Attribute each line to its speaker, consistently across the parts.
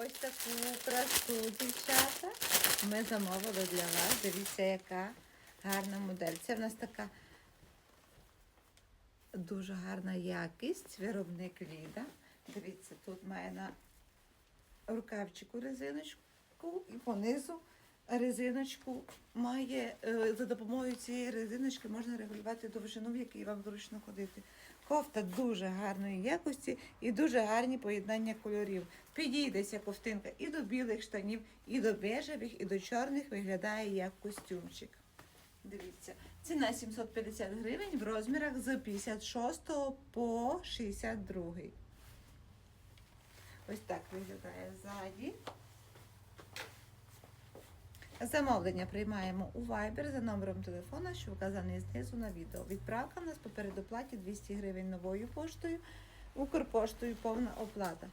Speaker 1: Ось таку красу, дівчата. Ми замовили для вас. Дивіться, яка гарна модель. Це в нас така дуже гарна якість. Виробник Ліда. Дивіться, тут має на рукавчику резиночку і понизу резиночку має е, за допомогою цієї резиночки можна регулювати довжину, в якій вам зручно ходити. Кофта дуже гарної якості і дуже гарні поєднання кольорів. Підійдеться ковтинка і до білих штанів, і до бежевих, і до чорних виглядає як костюмчик. Дивіться, ціна 750 гривень в розмірах з 56 по 62. Ось так виглядає ззаді. Замовлення приймаємо у Viber за номером телефона, що вказаний знизу на відео. Відправка в нас по передоплаті 200 гривень новою поштою, Укрпоштою повна оплата.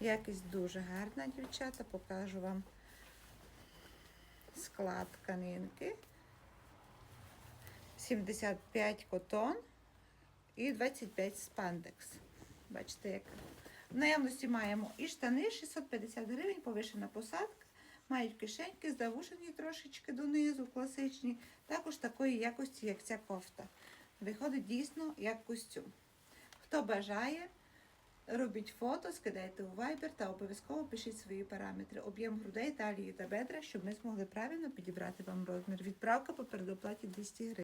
Speaker 1: Якість дуже гарна, дівчата. Покажу вам склад тканинки. 75 котон і 25 спандекс. Бачите, як в наявності маємо і штани 650 гривень, повишена посадка. Мають кишеньки, завушені трошечки донизу, класичні, також такої якості, як ця кофта. Виходить дійсно як костюм. Хто бажає, робіть фото, скидайте у Viber та обов'язково пишіть свої параметри, об'єм грудей, талії та бедра, щоб ми змогли правильно підібрати вам розмір. Відправка по передоплаті 200 гривень.